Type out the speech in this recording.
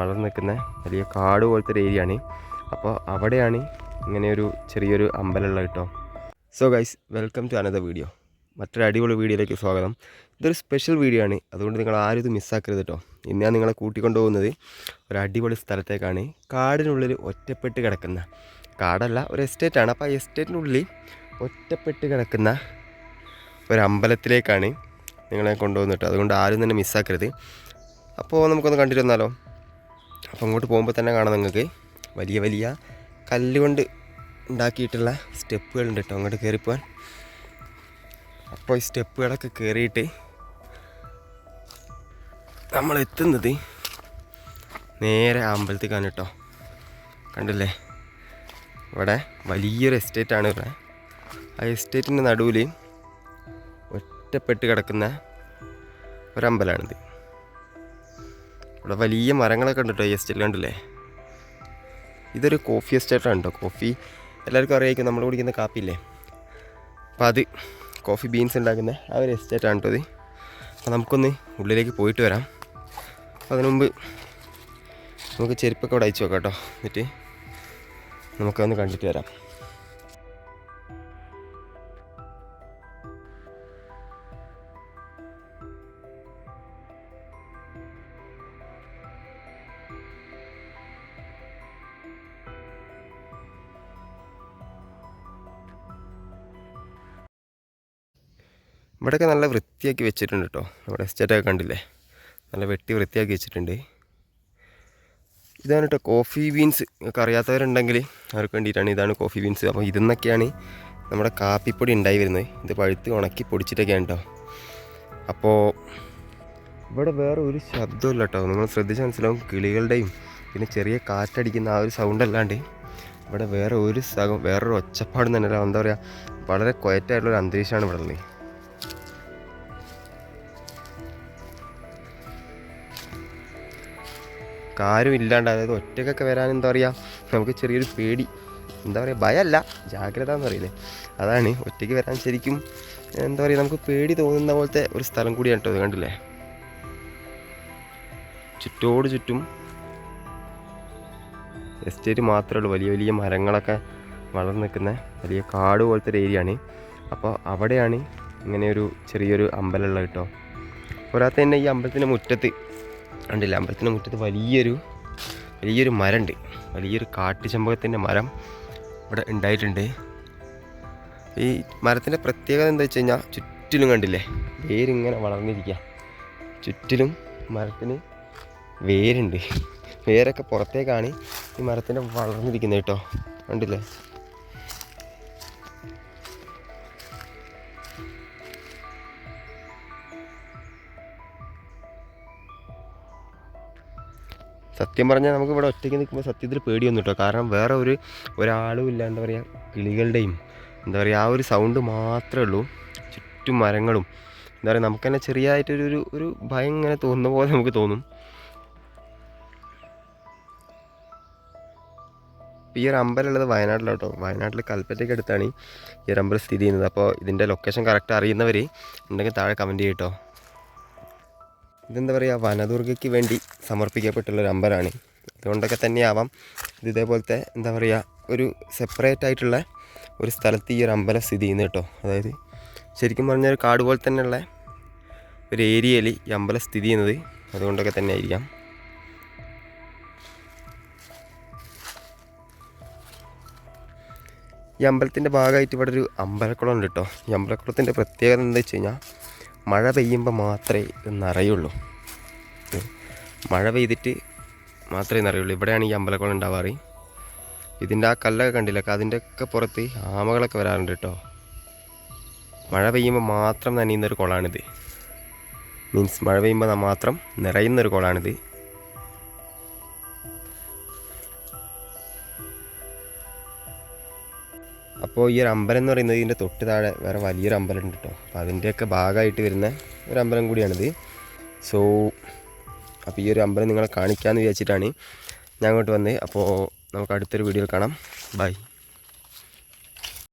വളർന്നു നിൽക്കുന്ന വലിയ കാട് പോലത്തെ ഒരു ഏരിയയാണ്. അപ്പോൾ അവിടെയാണ് ഇങ്ങനെയൊരു ചെറിയൊരു അമ്പലമുള്ള കേട്ടോ. So guys welcome to another video മറ്റൊരു അടിപൊളി വീഡിയോയിലേക്ക് സ്വാഗതം. ഇതൊരു സ്പെഷ്യൽ വീഡിയോ ആണ്. അതുകൊണ്ട് നിങ്ങൾ ആരും ഇത് മിസ്സാക്കരുത് കേട്ടോ. ഇന്ന് ഞാൻ നിങ്ങളെ കൂട്ടിക്കൊണ്ടു പോകുന്നത് ഒരു അടിപൊളി സ്ഥലത്തേക്കാണ്. കാടിനുള്ളിൽ ഒറ്റപ്പെട്ട് കിടക്കുന്ന കാടല്ല ഒരു എസ്റ്റേറ്റാണ് അപ്പോൾ ആ എസ്റ്റേറ്റിനുള്ളിൽ ഒറ്റപ്പെട്ട് കിടക്കുന്ന ഒരു അമ്പലത്തിലേക്കാണ് നിങ്ങളെ കൊണ്ടുപോകുന്നത് അതുകൊണ്ട് ആരും തന്നെ മിസ്സാക്കരുത് അപ്പോൾ നമുക്കൊന്ന് കണ്ടിട്ട് വന്നാലോ. അപ്പോൾ അങ്ങോട്ട് പോകുമ്പോൾ തന്നെ കാണാം നിങ്ങൾക്ക്. വലിയ വലിയ കല്ലുകൊണ്ട് ഉണ്ടാക്കിയിട്ടുള്ള സ്റ്റെപ്പുകളുണ്ട് കേട്ടോ അങ്ങോട്ട് കയറിപ്പോവാൻ അപ്പോൾ ഈ സ്റ്റെപ്പുകളൊക്കെ കയറിയിട്ട് നമ്മൾ എത്തുന്നത് നേരെ അമ്പലത്തേക്കാണ് കേട്ടോ കണ്ടില്ലേ? ഇവിടെ വലിയൊരു എസ്റ്റേറ്റാണ് ഇവിടെ. ആ എസ്റ്റേറ്റിന്റെ നടുവിൽ ഒറ്റപ്പെട്ട് കിടക്കുന്ന ഒരമ്പലമാണിത് ഇവിടെ വലിയ മരങ്ങളൊക്കെ ഉണ്ട് ഈ എസ്റ്റേറ്റ് കണ്ടില്ലേ? ഇതൊരു കോഫി എസ്റ്റേറ്റാണ് കേട്ടോ. കോഫി എല്ലാവർക്കും അറിയായിരിക്കും നമ്മൾ കുടിക്കുന്ന കാപ്പിയില്ലേ അപ്പോൾ അത് കോഫി ബീൻസ് ഉണ്ടാക്കുന്ന ആ ഒരു എസ്റ്റേറ്റാണ് കേട്ടോ ഇത്. അപ്പോൾ നമുക്കൊന്ന് ഉള്ളിലേക്ക് പോയിട്ട് വരാം. അപ്പം അതിനു മുമ്പ് നമുക്ക് ചെരുപ്പൊക്കെ ഇവിടെ അയച്ചു നോക്കാം കേട്ടോ. എന്നിട്ട് നമുക്കൊന്ന് കണ്ടിട്ട് വരാം. ഇവിടെയൊക്കെ നല്ല വൃത്തിയാക്കി വെച്ചിട്ടുണ്ട് കേട്ടോ. നമ്മുടെ എസ്റ്റേറ്റൊക്കെ കണ്ടില്ലേ? നല്ല വെട്ടി വൃത്തിയാക്കി വെച്ചിട്ടുണ്ട്. ഇതാണ് കേട്ടോ കോഫി ബീൻസ് നിങ്ങൾക്ക് അറിയാത്തവരുണ്ടെങ്കിൽ അവർക്ക് വേണ്ടിയിട്ടാണ് ഇതാണ് കോഫി ബീൻസ് അപ്പോൾ ഇതെന്നൊക്കെയാണ് നമ്മുടെ കാപ്പിപ്പൊടി ഉണ്ടായി വരുന്നത്. ഇത് പഴുത്ത് ഉണക്കി പൊടിച്ചിട്ടൊക്കെയാണ് കേട്ടോ. അപ്പോൾ ഇവിടെ വേറെ ഒരു ശബ്ദമില്ല കേട്ടോ. നിങ്ങൾ ശ്രദ്ധിച്ച് മനസ്സിലാവും കിളികളുടെയും പിന്നെ ചെറിയ കാറ്റടിക്കുന്ന ആ ഒരു സൗണ്ട് അല്ലാണ്ട് ഇവിടെ വേറെ ഒരു സകം വേറൊരു ഒച്ചപ്പാടും തന്നെ എന്താ പറയുക വളരെ ക്വയറ്റായിട്ടുള്ള ഒരു അന്തരീക്ഷമാണ് ഇവിടെ ഉള്ളത്. കാരും ഇല്ലാണ്ട് അതായത് ഒറ്റക്കൊക്കെ വരാൻ എന്താ പറയുക നമുക്ക് ചെറിയൊരു പേടി. എന്താ പറയുക ഭയമല്ല ജാഗ്രത എന്ന് പറയില്ലേ. അതാണ് ഒറ്റയ്ക്ക് വരാൻ ശരിക്കും എന്താ പറയുക നമുക്ക് പേടി തോന്നുന്ന പോലത്തെ ഒരു സ്ഥലം കൂടിയാണ് കേട്ടോ അത് കണ്ടില്ലേ? ചുറ്റോട് ചുറ്റും എസ്റ്റേറ്റ് മാത്രമേ ഉള്ളൂ. വലിയ വലിയ മരങ്ങളൊക്കെ വളർന്നു നിൽക്കുന്ന വലിയ കാട് പോലത്തെ ഒരു ഏരിയ ആണ് അപ്പോൾ അവിടെയാണ് ഇങ്ങനെ ഒരു ചെറിയൊരു അമ്പലമുള്ളത് കേട്ടോ. പോരാത്ത തന്നെ ഈ അമ്പലത്തിന്റെ മുറ്റത്ത് കണ്ടില്ല അമ്പലത്തിന്റെ മുറ്റത്ത് വലിയൊരു വലിയൊരു മരമുണ്ട്. വലിയൊരു കാട്ടുചെമ്പകത്തിന്റെ മരം ഇവിടെ ഉണ്ടായിട്ടുണ്ട്. ഈ മരത്തിന്റെ പ്രത്യേകത എന്താ വെച്ച് കഴിഞ്ഞാൽ ചുറ്റിലും കണ്ടില്ലേ വേരിങ്ങനെ വളർന്നിരിക്കുക ചുറ്റിലും മരത്തിന് വേരുണ്ട്. വേരൊക്കെ പുറത്തേക്കാണ് ഈ മരത്തിന്റെ വളർന്നിരിക്കുന്നത് കേട്ടോ. കണ്ടില്ലേ? സത്യം പറഞ്ഞാൽ നമുക്ക് ഇവിടെ ഒറ്റയ്ക്ക് നിൽക്കുമ്പോൾ സത്യത്തിൽ പേടിയൊന്നും കേട്ടോ കാരണം വേറെ ഒരു ഒരാളും ഇല്ല എന്താ പറയുക കിളികളുടെയും എന്താ പറയുക ആ ഒരു സൗണ്ട് മാത്രമേ ഉള്ളൂ. ചുറ്റും മരങ്ങളും. എന്താ പറയുക നമുക്ക് തന്നെ ചെറിയതായിട്ടൊരു ഒരു ഒരു ഭയം ഇങ്ങനെ തോന്നുന്ന പോലെ നമുക്ക് തോന്നും. ഈ ഒരു അമ്പലമുള്ളത് വയനാട്ടിലാണ് കേട്ടോ. വയനാട്ടിൽ കൽപ്പറ്റയ്ക്ക് അടുത്താണ് ഈ ഒരു അമ്പലം സ്ഥിതി ചെയ്യുന്നത്. അപ്പോൾ ഇതിന്റെ ലൊക്കേഷൻ കറക്റ്റ് അറിയുന്നവർ ഉണ്ടെങ്കിൽ താഴെ കമന്റ് ചെയ്യട്ടോ ഇതെന്താ പറയുക വനദുർഗയ്ക്ക് വേണ്ടി സമർപ്പിക്കപ്പെട്ടുള്ള ഒരു അമ്പലമാണ്. അതുകൊണ്ടൊക്കെ തന്നെയാവാം ഇത് ഇതേപോലത്തെ എന്താ പറയുക ഒരു സെപ്പറേറ്റ് ആയിട്ടുള്ള ഒരു സ്ഥലത്ത് ഈ ഒരു അമ്പലം സ്ഥിതി ചെയ്യുന്നത് കേട്ടോ. അതായത് ശരിക്കും പറഞ്ഞാൽ ഒരു കാട് പോലെ തന്നെയുള്ള ഒരു ഏരിയയിൽ ഈ അമ്പലം സ്ഥിതി ചെയ്യുന്നത് അതുകൊണ്ടൊക്കെ തന്നെ ആയിരിക്കാം ഈ അമ്പലത്തിന്റെ ഭാഗമായിട്ട് ഇവിടെ ഒരു അമ്പലക്കുളം ഉണ്ട് കേട്ടോ. ഈ അമ്പലക്കുളത്തിന്റെ പ്രത്യേകത എന്താ വെച്ച് കഴിഞ്ഞാൽ മഴ പെയ്യുമ്പോൾ മാത്രമേ ഇത് അറിയുള്ളൂ മഴ പെയ്തിട്ട് മാത്രമേ അറിയുള്ളൂ ഇവിടെയാണ് ഈ അമ്പലക്കുളം ഉണ്ടാവാറ്. ഇതിന്റെ ആ കല്ലൊക്കെ കണ്ടില്ല? അതിന്റെ ഒക്കെ പുറത്ത് ആമകളൊക്കെ വരാറുണ്ട് കേട്ടോ മഴ പെയ്യുമ്പോൾ മാത്രം നനയുന്നൊരു കുളമാണിത് മീൻസ് മഴ പെയ്യുമ്പോൾ മാത്രം നിറയുന്നൊരു കുളമാണിത് അപ്പോൾ ഈ ഒരു അമ്പലം എന്ന് പറയുന്നത് ഇതിന്റെ തൊട്ട് താഴെ വേറെ വലിയൊരു അമ്പലം ഉണ്ട് കേട്ടോ അപ്പോൾ അതിന്റെയൊക്കെ ഭാഗമായിട്ട് വരുന്ന ഒരു അമ്പലം കൂടിയാണിത്. സോ അപ്പോൾ ഈ ഒരു അമ്പലം നിങ്ങളെ കാണിക്കാമെന്ന് വിചാരിച്ചിട്ടാണ് ഞാൻ അങ്ങോട്ട് വന്നത് അപ്പോൾ നമുക്ക് അടുത്തൊരു വീഡിയോയിൽ കാണാം. ബൈ.